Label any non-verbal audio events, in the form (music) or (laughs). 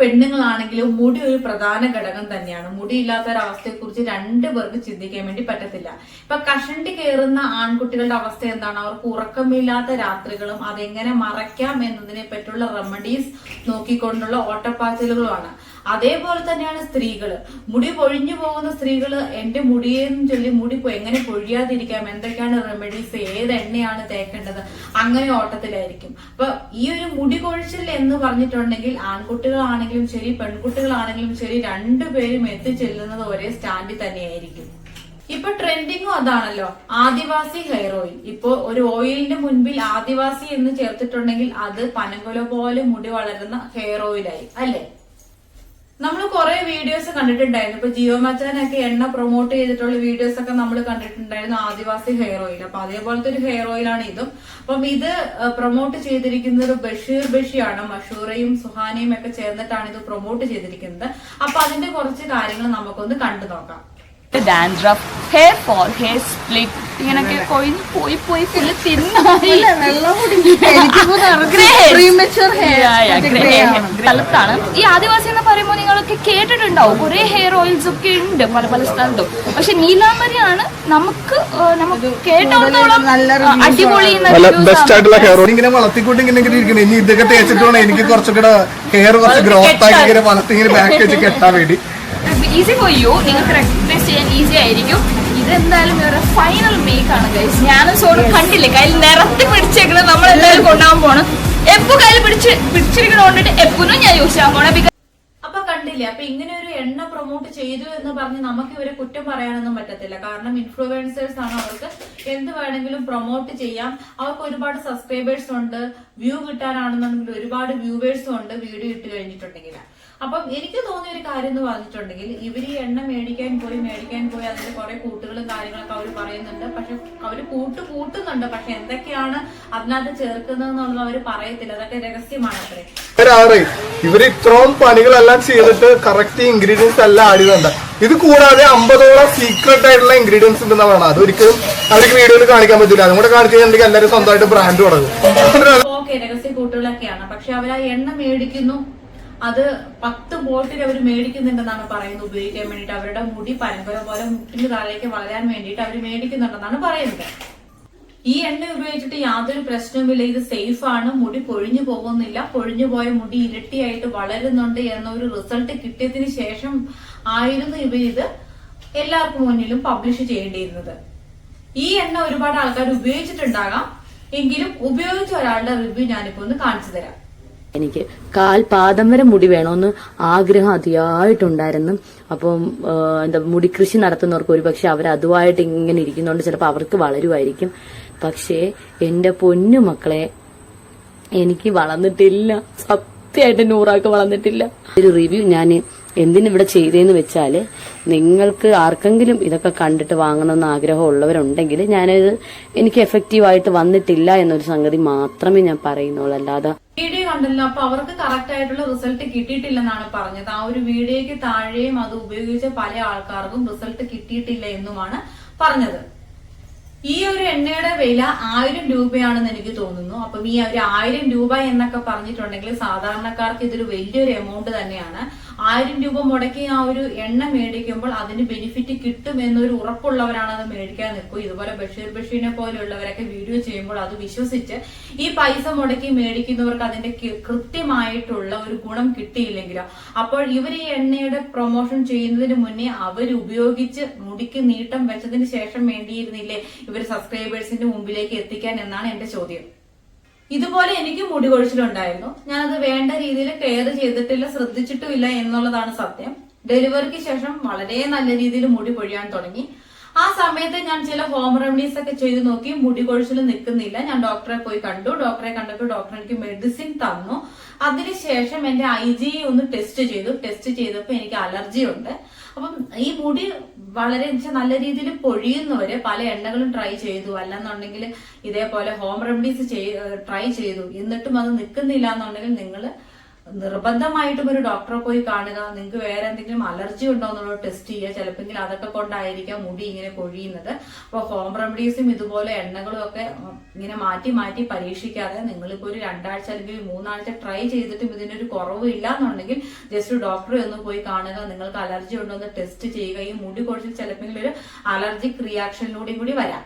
പെണ്ണുങ്ങളാണെങ്കിലും മുടി ഒരു പ്രധാന ഘടകം തന്നെയാണ്. മുടി ഇല്ലാത്ത ഒരവസ്ഥയെ കുറിച്ച് രണ്ടു പേർക്ക് ചിന്തിക്കാൻ വേണ്ടി പറ്റത്തില്ല. ഇപ്പൊ കഷണ്ടി കയറുന്ന ആൺകുട്ടികളുടെ അവസ്ഥ എന്താണ്? അവർക്ക് ഉറക്കമില്ലാത്ത രാത്രികളും അതെങ്ങനെ മറയ്ക്കാം എന്നതിനെ പറ്റിയുള്ള റെമഡീസ് നോക്കിക്കൊണ്ടുള്ള ഓട്ടപ്പാച്ചിലുകളുമാണ്. അതേപോലെ തന്നെയാണ് സ്ത്രീകൾ മുടി പൊഴിഞ്ഞു പോകുന്ന സ്ത്രീകൾ എന്റെ മുടിയെന്ന് ചൊല്ലി മുടി എങ്ങനെ പൊഴിയാതിരിക്കാം? എന്തൊക്കെയാണ് റെമഡീസ് ഏത് എണ്ണയാണ് തേക്കേണ്ടത്? അങ്ങനെ ഓട്ടത്തിലായിരിക്കും. അപ്പൊ ഈ ഒരു മുടി കൊഴിച്ചിൽ എന്ന് പറഞ്ഞിട്ടുണ്ടെങ്കിൽ ആൺകുട്ടികളാണെങ്കിലും ശരി പെൺകുട്ടികളാണെങ്കിലും ശരി രണ്ടുപേരും എത്തിച്ചെല്ലുന്നത് ഒരേ സ്റ്റാൻഡിൽ തന്നെയായിരിക്കും. ഇപ്പൊ ട്രെൻഡിങ്ങും അതാണല്ലോ. Adivasi hair oil. ഇപ്പൊ ഒരു ഓയിലിന്റെ മുൻപിൽ ആദിവാസി എന്ന് ചേർത്തിട്ടുണ്ടെങ്കിൽ അത് പനങ്കുല പോലെ മുടി വളരുന്ന ഹെയർ ഓയിലായി അല്ലേ? നമ്മൾ കുറെ വീഡിയോസ് കണ്ടിട്ടുണ്ടായിരുന്നു. ഇപ്പൊ ജിയോ മച്ചാനൊക്കെ എണ്ണ പ്രൊമോട്ട് ചെയ്തിട്ടുള്ള വീഡിയോസ് ഒക്കെ നമ്മൾ കണ്ടിട്ടുണ്ടായിരുന്നു ആദിവാസി ഹെയർ ഓയിൽ അപ്പൊ അതേപോലത്തെ ഒരു ഹെയർ ഓയിലാണ് ഇതും. അപ്പം ഇത് പ്രൊമോട്ട് ചെയ്തിരിക്കുന്നത് ബഷീർ ബഷിയാണ് മഷൂറയും സുഹാനയും ഒക്കെ ചേർന്നിട്ടാണ് ഇത് പ്രൊമോട്ട് ചെയ്തിരിക്കുന്നത്. അപ്പൊ അതിന്റെ കുറച്ച് കാര്യങ്ങൾ നമുക്കൊന്ന് കണ്ടു നോക്കാം. Dandruff hair fall hair split ഇങ്ങനൊക്കെ കൊഴിഞ്ഞ് പോയി പോയി ഫുള്ള് തിന്നായി. സ്ഥലത്താണ് (laughs) ഈ ആദിവാസി എന്ന് പറയുമ്പോൾ നിങ്ങളൊക്കെ കേട്ടിട്ടുണ്ടാവും. കുറെ ഹെയർ ഓയിൽസ് ഒക്കെ ഉണ്ട് പല പല സ്ഥലത്തും. പക്ഷെ നീലാംബരിയാണ് നമുക്ക് നമുക്ക് കേട്ടോടത്തോളം അടിപൊളി നല്ല ബെസ്റ്റ് ആയിട്ടുള്ള ഹെയർ ഇങ്ങനെ വളർത്തിക്കൊണ്ട് ഇങ്ങനെ ഇരിക്കണം ഇനി ഇതൊക്കെ തേച്ചിട്ട് വേണം. എനിക്ക് കുറച്ചുകൂടെ ഹെയർ കുറച്ച് ഗ്രോത്ത് ആക്കി ഇങ്ങനെ വളർത്തി ഇങ്ങനെ ബാക്ക് (laughs) കെട്ടാൻ വേണ്ടി. ഈസി ഫോർ യു നിങ്ങൾക്ക് ചെയ്യാൻ ഈസി ആയിരിക്കും. ഇതെന്തായാലും ഒരു ഫൈനൽ മേക്ക് ആണ് ഗൈസ് ഞാനും സോണും കണ്ടില്ലേ? കയ്യിൽ നിറത്തി പിടിച്ചേക്കണം നമ്മൾ എന്തായാലും കൊണ്ടുപോകാൻ പോണം. എപ്പോ കയ്യിൽ പിടിച്ച് പിടിച്ചിരിക്കണ കൊണ്ടിട്ട് എപ്പോഴും ഞാൻ യൂസ് ചെയ്യാൻ പോണേ. ബിക്കോസ് അപ്പൊ കണ്ടില്ലേ അപ്പൊ ഇങ്ങനെ ഒരു എണ്ണ പ്രൊമോട്ട് ചെയ്തു എന്ന് പറഞ്ഞ് നമുക്ക് ഇവരെ കുറ്റം പറയാനൊന്നും പറ്റത്തില്ല. കാരണം ഇൻഫ്ലുവൻസേഴ്സ് ആണ് അവർക്ക് എന്ത് വേണമെങ്കിലും പ്രൊമോട്ട് ചെയ്യാം. അവർക്ക് ഒരുപാട് സബ്സ്ക്രൈബേഴ്സ് ഉണ്ട് വ്യൂ കിട്ടാനാണെന്നുണ്ടെങ്കിൽ ഒരുപാട് വ്യൂവേഴ്സും ഉണ്ട് വീഡിയോ ഇട്ട് കഴിഞ്ഞിട്ടുണ്ടെങ്കിൽ. അപ്പം എനിക്ക് തോന്നിയ ഒരു കാര്യം എന്ന് പറഞ്ഞിട്ടുണ്ടെങ്കിൽ ഇവർ ഈ എണ്ണ മേടിക്കാൻ പോയി മേടിക്കാൻ പോയി അതിന്റെ കുറെ കൂട്ടുകളും കാര്യങ്ങളൊക്കെ അവർ പറയുന്നുണ്ട്. പക്ഷെ അവർ കൂട്ട് കൂട്ടുന്നുണ്ട്. പക്ഷെ എന്തൊക്കെയാണ് അതിനകത്ത് ചേർക്കുന്നതെന്നുള്ളത് അവർ പറയത്തില്ല. അതൊക്കെ രഹസ്യമാണ് അത്രേ. ഇവർ ഇത്രയും പണികളെല്ലാം ചെയ്തിട്ട് കറക്റ്റ് ഇൻഗ്രീഡിയൻസ് എല്ലാം ആഡ് ഇത് കൂടാതെ അമ്പതോളം സീക്രട്ട് ആയിട്ടുള്ള ഇൻഗ്രീഡിയൻസ് ഉണ്ടെന്ന് വേണം അതൊരിക്കലും അവർക്ക് വീഡിയോയിൽ കാണിക്കാൻ പറ്റില്ല അതും കൂടെ കാണിച്ചിട്ടുണ്ടെങ്കിൽ എല്ലാവരും സ്വന്തമായിട്ട് ബ്രാൻഡ് തുടങ്ങും. ഓക്കെ രഹസ്യ കൂട്ടുകളൊക്കെയാണ്. പക്ഷെ അവർ ആ എണ്ണ മേടിക്കുന്നു. അത് പത്ത് ബോട്ടിൽ അവർ മേടിക്കുന്നുണ്ടെന്നാണ് പറയുന്നത് ഉപയോഗിക്കാൻ വേണ്ടിയിട്ട്. അവരുടെ മുടി പരമ്പര പോലെ മുട്ടിന് താഴേക്ക് വളരാൻ വേണ്ടിയിട്ട് അവർ മേടിക്കുന്നുണ്ടെന്നാണ് പറയുന്നത്. ഈ എണ്ണ ഉപയോഗിച്ചിട്ട് യാതൊരു പ്രശ്നവുമില്ല. ഇത് സേഫ് ആണ്. മുടി പൊഴിഞ്ഞു പോകുന്നില്ല. പൊഴിഞ്ഞു പോയ മുടി ഇരട്ടിയായിട്ട് വളരുന്നുണ്ട് എന്നൊരു റിസൾട്ട് കിട്ടിയതിന് ശേഷം ആയിരുന്നു ഇവ ഇത് എല്ലാവർക്കും മുന്നിലും പബ്ലിഷ് ചെയ്യേണ്ടിയിരുന്നത്. ഈ എണ്ണ ഒരുപാട് ആൾക്കാർ ഉപയോഗിച്ചിട്ടുണ്ടാകാം. എങ്കിലും ഉപയോഗിച്ച ഒരാളുടെ റിവ്യൂ ഞാനിപ്പോ ഒന്ന് കാണിച്ചു തരാം. എനിക്ക് കാൽ പാദം വരെ മുടി വേണമെന്ന് ആഗ്രഹം അതിയായിട്ടുണ്ടായിരുന്നു. അപ്പം എന്താ മുടി കൃഷി നടത്തുന്നവർക്ക് ഒരുപക്ഷെ അവർ അതുമായിട്ട് ഇങ്ങനെ ഇരിക്കുന്നതുകൊണ്ട് ചിലപ്പോൾ അവർക്ക് വളരുമായിരിക്കും. പക്ഷേ എന്റെ പൊന്നു മക്കളെ എനിക്ക് വളർന്നിട്ടില്ല. സത്യമായിട്ട് നൂറാക്ക് വളർന്നിട്ടില്ല. ഒരു റിവ്യൂ ഞാൻ എന്തിനിവിടെ ചെയ്തതെന്ന് വെച്ചാൽ നിങ്ങൾക്ക് ആർക്കെങ്കിലും ഇതൊക്കെ കണ്ടിട്ട് വാങ്ങണമെന്ന് ആഗ്രഹമുള്ളവരുണ്ടെങ്കിൽ ഞാനത് എനിക്ക് എഫക്റ്റീവായിട്ട് വന്നിട്ടില്ല എന്നൊരു സംഗതി മാത്രമേ ഞാൻ പറയുന്നുള്ളൂ. അല്ലാതെ വീഡിയോ കണ്ടല്ലോ. അപ്പൊ അവർക്ക് കറക്റ്റ് ആയിട്ടുള്ള റിസൾട്ട് കിട്ടിയിട്ടില്ലെന്നാണ് പറഞ്ഞത്. ആ ഒരു വീഡിയോയ്ക്ക് താഴെയും അത് ഉപയോഗിച്ച പല ആൾക്കാർക്കും റിസൾട്ട് കിട്ടിയിട്ടില്ല എന്നുമാണ് പറഞ്ഞത്. ഈ ഒരു എണ്ണയുടെ വില ആയിരം രൂപയാണെന്ന് എനിക്ക് തോന്നുന്നു. അപ്പം ഈ ഒരു ആയിരം രൂപ എന്നൊക്കെ പറഞ്ഞിട്ടുണ്ടെങ്കിൽ സാധാരണക്കാർക്ക് ഇതൊരു വലിയൊരു എമൗണ്ട് തന്നെയാണ്. ആയിരം രൂപ മുടക്കി ആ ഒരു എണ്ണ മേടിക്കുമ്പോൾ അതിന് ബെനിഫിറ്റ് കിട്ടും എന്നൊരു ഉറപ്പുള്ളവരാണ് അത് മേടിക്കാൻ നിൽക്കും ഇതുപോലെ ബഷീർ ബഷീറിനെ പോലെയുള്ളവരൊക്കെ വീഡിയോ ചെയ്യുമ്പോൾ അത് വിശ്വസിച്ച് ഈ പൈസ മുടക്കി മേടിക്കുന്നവർക്ക് അതിന്റെ കൃത്യമായിട്ടുള്ള ഒരു ഗുണം കിട്ടിയില്ലെങ്കിലോ. അപ്പോൾ ഇവർ ഈ എണ്ണയുടെ പ്രൊമോഷൻ ചെയ്യുന്നതിന് മുന്നേ അവർ ഉപയോഗിച്ച് മുടിക്ക് നീട്ടം വെച്ചതിന് ശേഷം വേണ്ടിയിരുന്നില്ലേ ഇവർ സബ്സ്ക്രൈബേഴ്സിന്റെ മുമ്പിലേക്ക് എത്തിക്കാൻ എന്നാണ് എന്റെ ചോദ്യം. ഇതുപോലെ എനിക്ക് മുടി കൊഴിച്ചിലുണ്ടായിരുന്നു ഞാനത് വേണ്ട രീതിയിൽ കെയർ ചെയ്തിട്ടില്ല ശ്രദ്ധിച്ചിട്ടുമില്ല എന്നുള്ളതാണ് സത്യം. ഡെലിവറിക്ക് ശേഷം വളരെ നല്ല രീതിയിൽ മുടി പൊഴിയാൻ തുടങ്ങി. ആ സമയത്ത് ഞാൻ ചില ഹോം റെമഡീസ് ഒക്കെ ചെയ്ത് നോക്കി മുടി കൊഴിച്ചിൽ നിൽക്കുന്നില്ല. ഞാൻ ഡോക്ടറെ പോയി കണ്ടു. ഡോക്ടറെ കണ്ടപ്പോൾ ഡോക്ടർ എനിക്ക് മെഡിസിൻ തന്നു. അതിനുശേഷം എന്റെ ഐ ജി ഒന്ന് ടെസ്റ്റ് ചെയ്തു. ടെസ്റ്റ് ചെയ്തപ്പോൾ എനിക്ക് അലർജി ഉണ്ട് അപ്പം ഈ മുടി വളരെ വെച്ചാൽ നല്ല രീതിയിൽ പൊഴിയുന്നവര് പല എണ്ണകളും ട്രൈ ചെയ്തു. അല്ലെന്നുണ്ടെങ്കിൽ ഇതേപോലെ ഹോം റെമഡീസ് ട്രൈ ചെയ്തു. എന്നിട്ടും അത് നിൽക്കുന്നില്ല എന്നുണ്ടെങ്കിൽ നിങ്ങൾ നിർബന്ധമായിട്ടും ഒരു ഡോക്ടറെ പോയി കാണുക. നിങ്ങൾക്ക് വേറെ എന്തെങ്കിലും അലർജി ഉണ്ടോ എന്നുള്ളത് ടെസ്റ്റ് ചെയ്യുക. ചിലപ്പോൾ അതൊക്കെ കൊണ്ടായിരിക്കാം മുടി ഇങ്ങനെ കൊഴിയുന്നത്. അപ്പോൾ ഹോം റെമഡീസും ഇതുപോലെ എണ്ണകളും ഒക്കെ ഇങ്ങനെ മാറ്റി മാറ്റി പരീക്ഷിക്കാതെ നിങ്ങളിപ്പോൾ ഒരു രണ്ടാഴ്ച അല്ലെങ്കിൽ മൂന്നാഴ്ച ട്രൈ ചെയ്തിട്ടും ഇതിനൊരു കുറവ് ഇല്ല എന്നുണ്ടെങ്കിൽ ജസ്റ്റ് ഡോക്ടറെ ഒന്ന് പോയി കാണുക. നിങ്ങൾക്ക് അലർജി ഉണ്ടോ എന്ന് ടെസ്റ്റ് ചെയ്യുക. ഈ മുടി കൊഴിച്ചിൽ ചിലപ്പോൾ ഒരു അലർജിക് റിയാക്ഷനിലൂടെയും കൂടി വരാം.